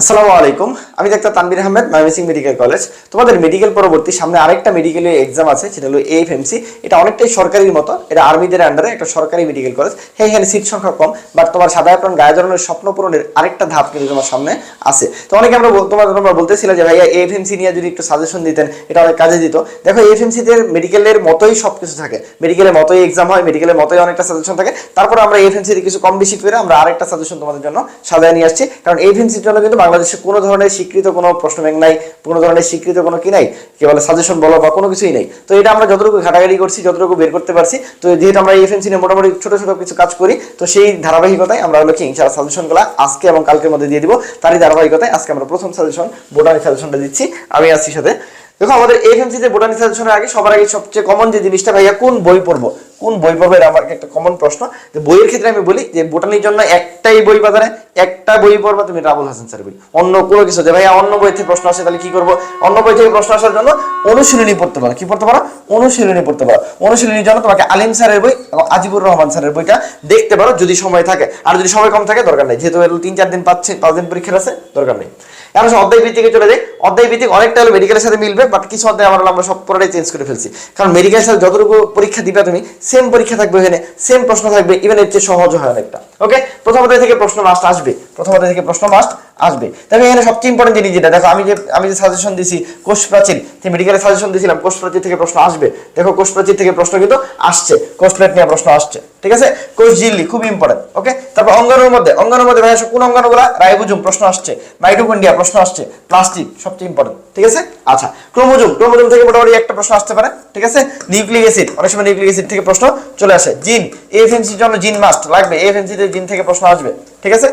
আসসালামু আলাইকুম। আমি doctor Tanvir Ahmed Mymensingh medical college. তোমাদের মেডিকেল পরবর্তী সামনে আরেকটা মেডিকেলের এক্সাম আছে, সেটা হলো এএফএমসি এটা অনেকটাই সরকারির মতো, এটা আর্মিদের আন্ডারে একটা সরকারি মেডিকেল কলেজ। হ্যাঁ এখানে সিট সংখ্যা কম বাট তোমার সাদা প্রাণ গায়ে জড়ানোর স্বপ্ন পূরণের আরেকটা ধাপ কিন্তু তোমার সামনে আছে। তো অনেকে আমরা তোমার তোমরা বলতেছিলে যে, ভাইয়া এএফএমসি নিয়ে যদি একটু সাজেশন দিতেন, এটা অনেক কাজে দিত। দেখো এএফএমসি তে মেডিকেলের মতোই সবকিছু থাকে। মেডিকেলের মতোই এক্সাম হয় মেডিকেলের মতোই অনেকটা সাজেশন থাকে। তারপর আমরা এএফএমসি তে কিছু কম বেশি করে আমরা আরেকটা সাজেশন তোমাদের জন্য সাজায় নিয়ে আসছি। কারণ এএফএমসির জন্য কিন্তু বাংলাদেশে কোনো ধরনের স্বীকৃত কোনো প্রশ্ন ব্যাংক নাই, কোনো ধরনের স্বীকৃত কোনো কি নাই কে বলে সাজেশন বলো বা কোনো কিছুই নেই। তো এটা আমরা যতটুকু ঘাটাঘাটি করছি, যতটুকু বের করতে পারছি, তো যেহেতু আমরা এফএমসি নিয়ে মোটামুটি ছোট ছোট কিছু কাজ করি, তো সেই ধারাবাহিকতায় আমরা হলো কি, ইনশাআল্লাহ সাজেশনগুলো আজকে এবং কালকের মধ্যে দিয়ে দিব। তারই ধারাবাহিকতায় আজকে আমরা প্রথম সাজেশন বোটানি সাজেশনটা দিচ্ছি। আমি আসছি সাথে দেখো, আমাদের এফএমসি তে বোটানি সাজেশনের আগে সবার আগে সবচেয়ে কমন যে জিনিসটা ভাইয়া, কোন বই পড়ব? কোন বই পড়ব এটা আমার একটা কমন প্রশ্ন। যে বইয়ের ক্ষেত্রে আমি বলি যে বোটানির জন্য একটাই বই বাজারে একটা বই পড়বা তুমি রাবুল হাসান স্যার বই। অন্য কোনো কিছু যে ভাইয়া, অন্য বই থেকে প্রশ্ন আসে, তাহলে কি করব? অন্য বই থেকে প্রশ্ন আসার জন্য অনুশীলনী পড়তে পারো। কি পড়তে পারো? অনুশীলনী পড়তে পারো। অনুশীলনীর জন্য তোমাকে আলিম স্যারের বই এবং আজিবুর রহমান স্যারের বইটা দেখতে পারো যদি সময় থাকে। আর যদি সময় কম থাকে, দরকার নেই। যেহেতু তিন, চার দিন পাচ্ছে, পাঁচ দিন পরীক্ষা আছে, দরকার নেই। এখন অধ্যায় ভিত্তিকে চলে যাই। অধ্যায় ভিত্তিক অনেকটা হলো মেডিকেলের সাথে মিলবে বাট কিছু অধ্যায় আমার আমরা সব পুরোটাই চেঞ্জ করে ফেলছি। কারণ মেডিকেলের সাথে যতটুকু পরীক্ষা দিবে তুমি সেম পরীক্ষা থাকবে ওখানে সেম প্রশ্ন থাকবে ইভেন এর চেয়ে সহজ হয় অনেকটা। ওকে প্রথম অধ্যায় থেকে প্রশ্ন লাস্ট আসবে। প্রথম থেকে প্রশ্ন মাস্ট আসবে। তবে এখানে সবচেয়ে ইম্পর্টেন্ট জিনিস যেটা, দেখো আমি যে আমি যে সাজেশন দিছি, কোষ প্রাচীর মেডিকেলের সাজেশন দিয়েছিলাম কোষ প্রাচীর থেকে প্রশ্ন আসবে। দেখো কোষ প্রাচীর থেকে প্রশ্ন কিন্তু আসছে, কোষ প্লেট নিয়ে প্রশ্ন আসছে, ঠিক আছে? কোষ ঝিল্লি খুব ইম্পর্টেন্ট ওকে তারপর অঙ্গাণুর মধ্যে অঙ্গাণুর মধ্যে ভাইয়া কোন অঙ্গাণুগুলা রাইবোজোম, প্রশ্ন আসছে। মাইটোকন্ডিয়া প্রশ্ন আসছে। প্লাস্টিক সবচেয়ে ইম্পর্টেন্ট ঠিক আছে? আচ্ছা ক্রোমোজোম ক্রোমোজোম থেকে মোটামুটি একটা প্রশ্ন আসতে পারে, ঠিক আছে? নিউক্লিক অ্যাসিড, অনেক সময় নিউক্লিক অ্যাসিড থেকে প্রশ্ন চলে আসে। জিন এএফএমসির জন্য জিন মাস্ট লাগবে এএফএমসি তে জিন থেকে প্রশ্ন আসবে, ঠিক আছে?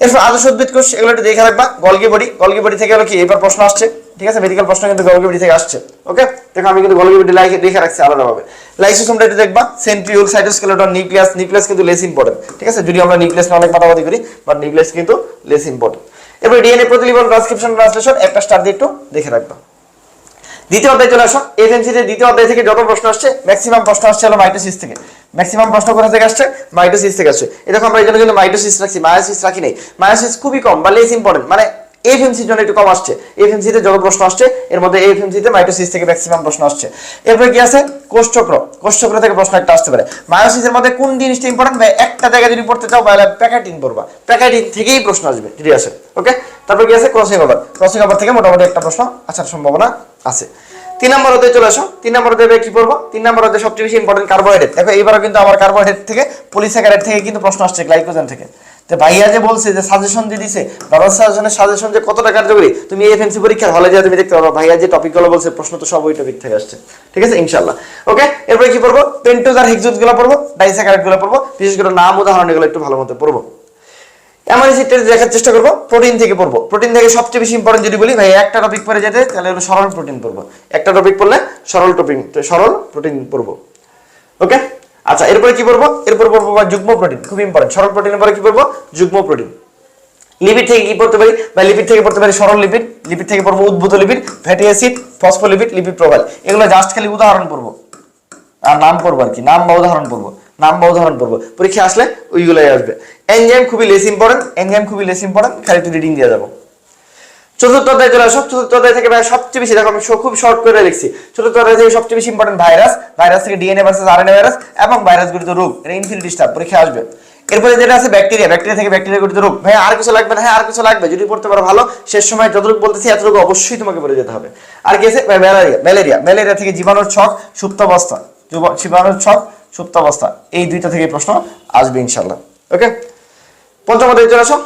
এরপর আদর্শ উদ্ভিদ কোষ, এগুলো একটু দেখে রাখবা। Golgi body. গলগি বডি থেকে হলো কি? এবার প্রশ্ন আসছে। ঠিক আছে? মেডিকেল প্রশ্ন কিন্তু গলগি বডি থেকে আসছে। ওকে দেখো, আমি কিন্তু গলগি বডি লাইকে দেখে রাখছি আলাদাভাবে। লাইসোসোমটা একটু দেখবা। সেন্ট্রিওল সাইটোস্কেলেটন নিউক্লিয়াস নিউক্লিয়াস কিন্তু লেস ইম্পর্টেন্ট ঠিক আছে? যদি আমরা নিউক্লিয়াস নিয়ে অনেক মাতামাতি করি বাট নিউক্লিয়াস কিন্তু লেস ইম্পর্টেন্ট এরপর ডিএনএ প্রতিলিপন ট্রান্সক্রিপশন ট্রান্সলেশন একটা স্টার দিয়ে একটু দেখে রাখবা। দ্বিতীয় অধ্যায় চলে আসো। এফএমসিতে দ্বিতীয় অধ্যায় থেকে যত প্রশ্ন আসছে। ম্যাক্সিমাম প্রশ্ন আসছে হলো মাইটোসিস থেকে। ম্যাক্সিমাম প্রশ্ন কোথা থেকে আসছে? মাইটোসিস থেকে আসছে। এই দেখো আমরা এই জন্য কিন্তু মাইটোসিস রাখছি মায়োসিস রাখি নাই। মায়োসিস খুবই কম বা লেস ইম্পর্টেন্ট মানে এফএমসির জন্য একটু কম আসছে। এফএমসিতে যত প্রশ্ন আসছে, এর মধ্যে এফএমসিতে মাইটোসিস থেকে ম্যাক্সিমাম প্রশ্ন আসছে। এরপরে কি আছে? কোষচক্র কোষচক্র থেকে প্রশ্ন একটা আসতে পারে। মায়োসিসের মধ্যে কোন জিনিসটা ইম্পর্টেন্ট ভাই, একটা জায়গায় যদি পড়তে চাও তাহলে প্যাকেটিন পড়বা। প্যাকেটিন থেকেই প্রশ্ন আসবে। যদি আসে ওকে তারপর কি আছে ক্রসিং ওভার ক্রসিং ওভার থেকে মোটামুটি একটা প্রশ্ন আসার সম্ভাবনা আছে। তিন নম্বর অধ্যায় চলে আসো তিন নম্বর অধ্যায়ে কি পড়ব? তিন নম্বর অধ্যায় সবচেয়ে বেশি ইম্পর্টেন্ট কার্বোহাইড্রেট দেখো, এইবারও কিন্তু আমার কার্বোহাইড্রেট থেকে পলিস্যাকারাইড থেকে কিন্তু প্রশ্ন আসছে গ্লাইকোজেন থেকে। তো ভাইয়া যে বলছে যে সাজেশন দিয়ে দিছে বাবার সাজেশনের সাজেশন যে কতটা কার্যকরী, তুমি এফএমসি পরীক্ষার হলে যা তুমি দেখতে পারো ভাইয়া যে টপিকগুলো বলছে, প্রশ্ন তো সব ওই টপিক থেকে আসছে। ঠিক আছে? ইনশাল্লাহ ওকে এরপরে কি পড়ব? পেন্টোজ আরগুলো পড়ব ডাইস্যাকারাইডগুলো পড়ব। বিশেষ করে নাম, উদাহরণ এগুলো একটু ভালো মতো পড়ব। অ্যাসিড দেখার চেষ্টা করব। প্রোটিন থেকে পড়ব। প্রোটিন থেকে সবচেয়ে বেশি ইম্পর্টেন্ট যদি বলি, ভাই, একটা টপিক পড়ে যেতে, তাহলে হলো সরল প্রোটিন পড়ব। একটা টপিক পড়লে সরল টপিক সরল প্রোটিন পড়ব। ওকে আচ্ছা এরপরে কি পড়ব? এরপর পড়ব যুগ্ম প্রোটিন খুব ইম্পর্টেন্ট সরল প্রোটিনের পরে কি পড়ব? যুগ্ম প্রোটিন লিপিড থেকে কি পড়তে পারি? বা লিপিড থেকে পড়তে পারি সরল লিপিড লিপিড থেকে পড়ব উদ্ভূত lipid fatty acid phospholipid lipid profile এগুলো জাস্ট খালি উদাহরণ পড়ব। আর নাম পড়ব আর কি, নাম বা উদাহরণ পড়ব। নাম বা উদাহরণ পড়ব। পরীক্ষা আসলে ওইগুলোই আসবে। এনজাইম খুবই লেস ইম্পর্টেন্ট এনজাইম খুবই লেস ইম্পর্টেন্ট খালি একটু রিডিং দিয়ে যাব। চতুর্থ অধ্যায় চলে আসো। চতুর্থ অধ্যায় থেকে ভাই সবচেয়ে বেশি, দেখো আমি খুব শর্ট করে লিখছি। চতুর্থ অধ্যায় থেকে সবচেয়ে বেশি ইম্পর্টেন্ট ভাইরাস ভাইরাস থেকে ডিএনএ ভার্সেস আরএনএ ভাইরাস এবং ভাইরাস গঠিত রোগ। এটা ইনফিনিটি স্টার পরীক্ষা আসবে। এরপরে যেটা আছে ব্যাকটেরিয়া ব্যাকটেরিয়া থেকে ব্যাকটেরিয়া গঠিত রোগ। ভাই আর কিছু লাগবে না? হ্যাঁ আর কিছু লাগবে। যদি পড়তে পারো ভালো, শেষ সময় যতটুকু বলতেছি, এতটুকু অবশ্যই তোমাকে পড়ে যেতে হবে। আর কি আছে? ম্যালেরিয়া ম্যালেরিয়া ম্যালেরিয়া থেকে জীবাণুর ছক সুপ্তাবস্থা জীব- জীবাণুর ছক সুপ্তাবস্থা এই দুইটা থেকে প্রশ্ন আসবে ইনশাল্লাহ। ওকে? পঞ্চম অধ্যায় চলে আসো।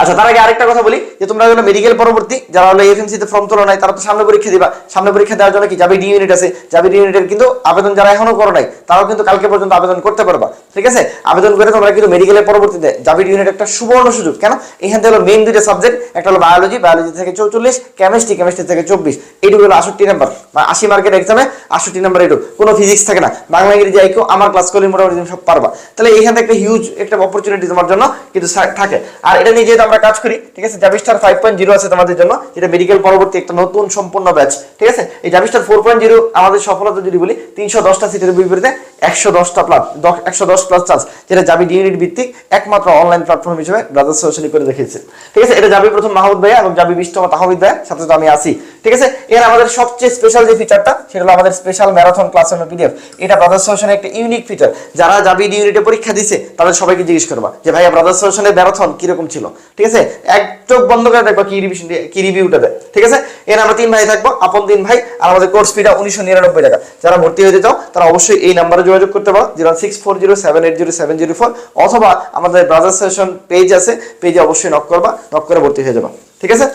আচ্ছা তার আগে আরেকটা কথা বলি, যে তোমরা হলো মেডিকেল পরবর্তী, যারা হলো এফএমসি তে ফর্ম তোলো নাই, তারা তো সামনে পরীক্ষা দিবা। সামনে পরীক্ষা দেওয়ার জন্য কি? যাবে ডি ইউনিট আছে। যাবে ডি ইউনিটের কিন্তু আবেদন যারা এখনও করো নাই, তারাও কিন্তু কালকে পর্যন্ত আবেদন করতে পারবা। ঠিক আছে? আবেদন করে তোমরা কিন্তু মেডিকেলের পরবর্তীতে যাবে ডি ইউনিট একটা সুবর্ণ সুযোগ। কেন? এখান থেকে হলো মেইন দুইটা সাবজেক্ট একটা হলো বায়োলজি বায়োলজি থেকে চৌচল্লিশ কেমিস্ট্রি কেমিস্ট্রি থেকে চব্বিশ। এইটুকু হলো আষট্টি নাম্বার বা আশি মার্কের এক্সামে আষট্টি নাম্বার এইটুকু কোনো ফিজিক্স থাকে না। বাংলা, ইংরেজি আইকিউ আমার ক্লাস করলে মোটামুটি সব পারবা। তাহলে এখান থেকে একটা হিউজ একটা অপরচুনিটি তোমার জন্য কিন্তু থাকে। আর এটা নিয়ে আমি আমরা কাজ করি, ঠিক আছে? জাবিস্টার ফাইভ পয়েন্ট জিরো আছে তোমাদের জন্য, যেটা মেডিকেল পরবর্তী একটা নতুন সম্পূর্ণ ব্যাচ ঠিক আছে? এই জাবিস্টার ফোর পয়েন্ট জিরো আমাদের সফলতা যদি বলি, তিনশো দশটা সিটের বিপরীতে একশো দশটা প্লাস একশো দশ প্লাস চার্জ যেটা জাবি ডিউনিট ভিত্তিক একমাত্র অনলাইন প্ল্যাটফর্ম হিসেবে ব্রাদার্স সোশ্যালি করে দেখিয়েছে। ঠিক আছে? এটা জাবি প্রথম মাহমুদ ভাইয়া এবং জাবি বিষ্টমা তাহমিদ ভাইয়া, সাথে তো আমি আছি। ঠিক আছে? এর আমাদের সবচেয়ে স্পেশাল যে ফিচারটা সেটা হলো আমাদের স্পেশাল ম্যারাথন ক্লাসরুম পিডিএফ এটা ব্রাদার্স সলিউশনের একটা ইউনিক ফিচার যারা যাবি ইউনিটে পরীক্ষা দিছে, তাদের সবাইকে জিজ্ঞেস করবা যে, ভাইয়া ব্রাদার্স সলিউশনের ম্যারাথন কীরকম ছিল? ঠিক আছে? এক চোখ বন্ধ করে দেখবা কি রিভিশন কি রিভিউটা দেয়। ঠিক আছে? এর আমরা তিন ভাই থাকব, আপন তিন ভাই, আর আমাদের কোর্স ফিটা উনিশশো নিরানব্বই টাকা। যারা ভর্তি হতে চাও, তারা অবশ্যই এই নাম্বারে যোগাযোগ করতে পারো, zero six four zero seven eight zero seven zero four, অথবা আমাদের ব্রাদার্স সেশন পেজ আছে পেজে অবশ্যই নক করবা নক করে ভর্তি হয়ে যাবা। ঠিক আছে?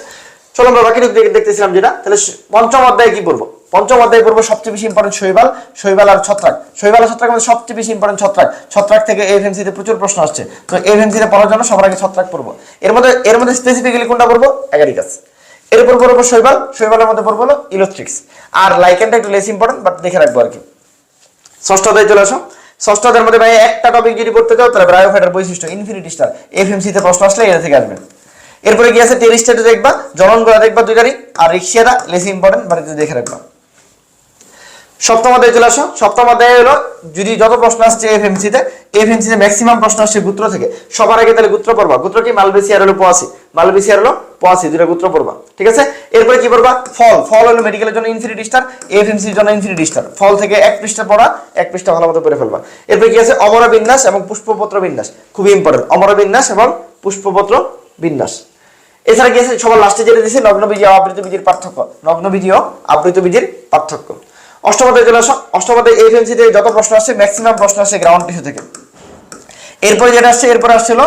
চলো আমরা বাকি দেখতেছিলাম যেটা। তাহলে পঞ্চম অধ্যায়ে কি পড়ব পঞ্চম অধ্যায় পড়ব সবচেয়ে বেশি ইম্পর্টেন্ট শৈবাল শৈবাল আর ছত্রাক। শৈবাল আর ছত্রাক আমাদের সবচেয়ে বেশি ইম্পর্টেন্ট ছত্রাক। ছত্রাক থেকে এফএমসি তে প্রচুর প্রশ্ন আসছে। তো এফএমসি তে পড়ার জন্য সবার আগে ছত্রাক পড়ব। এর মধ্যে এর মধ্যে স্পেসিফিক্যালি কোনটা পড়ব? অ্যাগারিকাস এরপর পড়ব শৈবাল। শৈবালের মধ্যে পড়ব হলো ইলেকট্রিক্স আর লাইকেনটা একটু লেস ইম্পর্টেন্ট বাট দেখে রাখব আর কি। ষষ্ঠ অধ্যায়ে চলে আসো। ষষ্ঠ অধ্যায়ের মধ্যে ভাই একটা টপিক যদি পড়তে চাও, তাহলে ব্রায়োফাইটার বৈশিষ্ট্য ইনফিনিটি স্টার এফএমসি তে প্রশ্ন আসলে এটা থেকে আসবে। এরপরে কি আছে? টেরিস্টেটে দেখবা জননগুলা দেখবা দুইটারই আর রিক্সিয়াটা লেস ইম্পর্টেন্ট একটু দেখে রাখবা। সপ্তম অধ্যায়ে চলে আসো। সপ্তম অধ্যায়ে হলো, যদি যত প্রশ্ন আসছে এফএমসি তে ম্যাক্সিমাম প্রশ্ন আসছে গুত্র থেকে। সবার আগে তাহলে গুত্র পড়বা। গুত্র কি? মালবেসি আর হলো পোয়াসি। মালবেসি আর হলো পোয়াসি দুটো গুত্র পড়বা। ঠিক আছে? এরপরে কি পড়বা? ফল। ফল হলো মেডিকেলের জন্য ইনফিনিটি স্টার এফএমসি এর জন্য ইনফিনিটি স্টার ফল থেকে এক পৃষ্ঠা পড়া, এক পৃষ্ঠা ভালো মতো পড়ে ফেলবা। এরপরে কি আছে? অমরা বিন্যাস এবং পুষ্পপত্র বিন্যাস। খুবই ইম্পর্টেন্ট অমরা বিন্যাস এবং পুষ্পপত্র বিন্যাস। এছাড়া কি আছে? সবার লাস্টে যেটা দিয়েছে নগ্নবীজি ও আবৃত বীজের পার্থক্য। নগ্নবীজি ও আবৃত বীজের পার্থক্য। অষ্টমতে চলে আসো। অষ্টমতে এফএমসিতে যত প্রশ্ন আসছে ম্যাক্সিমাম প্রশ্ন আসছে গ্রাউন্ড টিস্যু থেকে। এরপরে যেটা আসছে, এরপরে আসছিল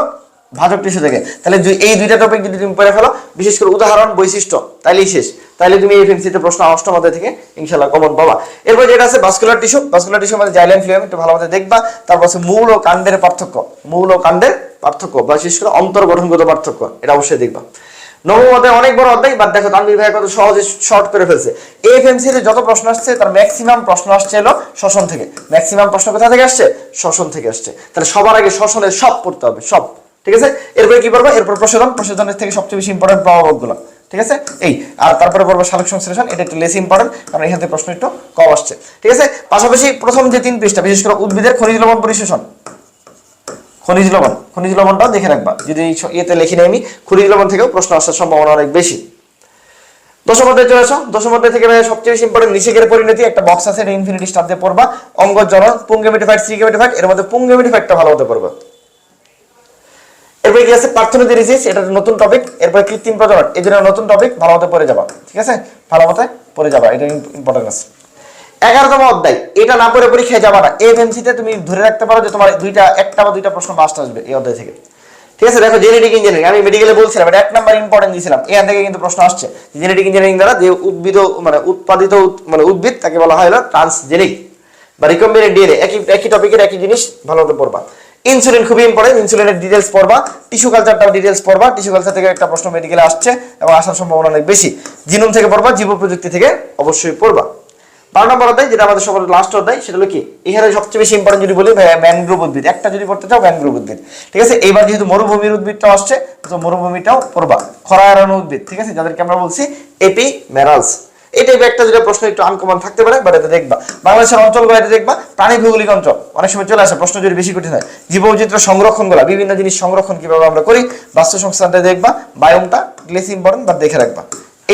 ভাজক টিস্যু থেকে। তাহলে এই দুইটা টপিক যদি তুমি পড়ে ফেলো, বিশেষ করে উদাহরণ, বৈশিষ্ট্য, তাইলেই শেষ। তাইলে তুমি এফএমসি তে প্রশ্ন অষ্টম অধ্যায় থেকে ইনশাআল্লাহ কমন পাবা। এরপর যেটা আছে ভাস্কুলার টিস্যু ভাস্কুলার টিস্যু মানে জাইলেন ফ্লুয়েম একটু ভালো মতো দেখবা। তারপর আছে মূল ও কাণ্ডের পার্থক্য। মূল ও কাণ্ডের পার্থক্য, বা বিশেষ করে অন্তর্গঠনগত পার্থক্য, এটা অবশ্যই দেখবা। নবম অধ্যায় অনেক বড় অধ্যায় বাট দেখো তানভীর ভাই কত সহজে শর্ট করে ফেলছে। এফএমসি তে যত প্রশ্ন আসছে, তার ম্যাক্সিমাম প্রশ্ন আসছে হলো শ্বসন থেকে। ম্যাক্সিমাম প্রশ্ন কোথা থেকে আসছে? শ্বসন থেকে আসছে। তাহলে সবার আগে শ্বসনের সব পড়তে হবে, সব। ঠিক আছে? এরপরে কি পড়ব? এরপর প্রশোধন। প্রশোধনের থেকে সবচেয়ে বেশি ইম্পর্টেন্ট প্রভাবকগুলো ঠিক আছে? এই, আর তারপরে পড়ব সালোক সংশ্লেষণ এটা একটু লেস ইম্পর্টেন্ট কারণ এখান থেকে প্রশ্ন একটু কম আসছে। ঠিক আছে? পাশাপাশি প্রথম যে তিন পৃষ্ঠা, বিশেষ করে উদ্ভিদের খনিজ লবণ পরিশোষণ। খনিজ লবণ। খনিজ লবণটাও দেখে রাখবা। যদি ইয়েতে লিখি নেই আমি, খনিজ লবণ থেকেও প্রশ্ন আসার সম্ভাবনা অনেক বেশি। দশম অধ্যায়ে চলে আসো। দশম অধ্যায় থেকে সবচেয়ে বেশি ইম্পর্টেন্ট নিষেকের পরিণতি। একটা বক্স আছে ইনফিনিটি স্টার দিয়ে পড়বা। অঙ্গ পুঙ্গেমিটিফাইড সিগেমিটিফাইড এর মধ্যে পুঙ্গেমিটিফাইডটা ভালো হতে পড়বা। এরপরে কি আছে? পার্থনোজেনেসিস এটা নতুন টপিক এরপরে কৃত্রিম প্রজনন, এই জন্য নতুন টপিক ভালো মতো পড়ে যাবা, ঠিক আছে? ভালো মতো পড়ে যাবা, এটা ইম্পর্টেন্ট আছে। এগারোতম অধ্যায়, এটা না পড়ে পরীক্ষায় যাবা না এফএমসি তে তুমি ধরে রাখতে পারো যে তোমার দুইটা, একটা বা দুইটা প্রশ্ন মাস্ট আসবে এই অধ্যায় থেকে। ঠিক আছে? দেখো জেনেটিক ইঞ্জিনিয়ারিং আমি মেডিকেলে বলছিলাম, এটা এক নাম্বার ইম্পর্টেন্ট দিয়েছিলাম, এখান থেকে কিন্তু প্রশ্ন আসছে। জেনেটিক ইঞ্জিনিয়ারিং দ্বারা যে উদ্ভিদ মানে উৎপাদিত মানে উদ্ভিদ, তাকে বলা হয় হলো ট্রান্সজেনিক বা রিকম্বিনেন্ট ডিএনএ একই একই টপিকের একই জিনিস ভালো মতো পড়বা। ইনসুলিন খুবই ইম্পর্টেন্ট ইনসুলিনের ডিটেলস পড়বা টিস্যু কালচারটাও ডিটেলস পড়বা টিস্যু কালচার থেকে একটা প্রশ্ন মেডিকেলে আসছে এবং আসার সম্ভাবনা অনেক বেশি। জিনোম থেকে পড়বা, জীব প্রযুক্তি থেকে অবশ্যই পড়বা। বারো নম্বর অধ্যায়, যেটা আমাদের সবার লাস্ট অধ্যায়, সেটা হলো কি? এখানে সবচেয়ে বেশি ইম্পর্টেন্ট যদি বলি ম্যানগ্রোভ উদ্ভিদ। একটা যদি পড়তে চাও ম্যানগ্রোভ উদ্ভিদ। ঠিক আছে? এইবার যেহেতু মরুভূমির উদ্ভিদটাও আসছে, তো মরুভূমিটাও পড়বা। খরা এড়ানো উদ্ভিদ, ঠিক আছে? যাদেরকে আমরা বলছি এপি ম্যারালস এই টাইপের একটা যেটা প্রশ্ন একটু আনকমন থাকতে পারে বাট এটা দেখবা। বাংলাদেশের অঞ্চল বা এটা দেখবা, প্রাণী ভৌগোলিক অঞ্চল। অনেক সময় চলে আসে, প্রশ্ন যদি বেশি কঠিন হয়। জীববৈচিত্র সংরক্ষণ করা বিভিন্ন জিনিস সংরক্ষণ কীভাবে আমরা করি বাস্তু সংস্থানটা দেখবা বায়োমটা গ্লেস ইম্পর্টেন্ট বা দেখে রাখবা।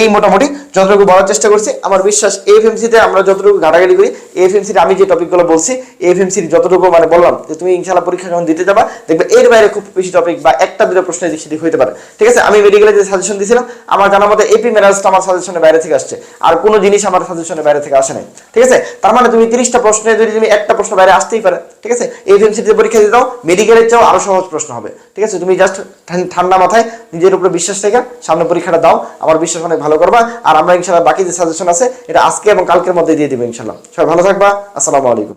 এই মোটামুটি যতটুকু বলার চেষ্টা করছি। আমার বিশ্বাস এফএমসি তে আমরা যতটুকু ঘাটাঘাটি করি এফএমসি আমি যে টপিকগুলো বলছি এফএমসি যতটুকু মানে বললাম যে তুমি ইনশাআল্লাহ পরীক্ষা যখন দিতে যাবা, দেখবে এর বাইরে খুব বেশি টপিক বা একটা দুটো প্রশ্ন এদিক সেদিক হতে পারে। ঠিক আছে? আমি মেডিকেলে যে সাজেশন দিয়েছিলাম আমার জানার মতে এপি মেরাজটা আমার সাজেশনের বাইরে থেকে আসছে। আর কোনো জিনিস আমার সাজেশনের বাইরে থেকে আসে নাই। ঠিক আছে? তার মানে তুমি তিরিশটা প্রশ্নে যদি তুমি একটা প্রশ্ন বাইরে আসতেই পারে ঠিক আছে? এফএমসি তে পরীক্ষা দিতে দাও মেডিকেলের চাও আরও সহজ প্রশ্ন হবে। ঠিক আছে? তুমি জাস্ট ঠান্ডা মাথায় নিজের উপরে বিশ্বাস থেকে সামনে পরীক্ষাটা দাও আমার বিশ্বাস অনেক ভালো করবা, আর আমরা ইনশাল্লাহ বাকি যে সাজেশন আছে, এটা আজকে এবং কালকের মধ্যে দিয়ে দিবে ইনশাল্লাহ সবাই ভালো থাকবা, আসসালামু আলাইকুম।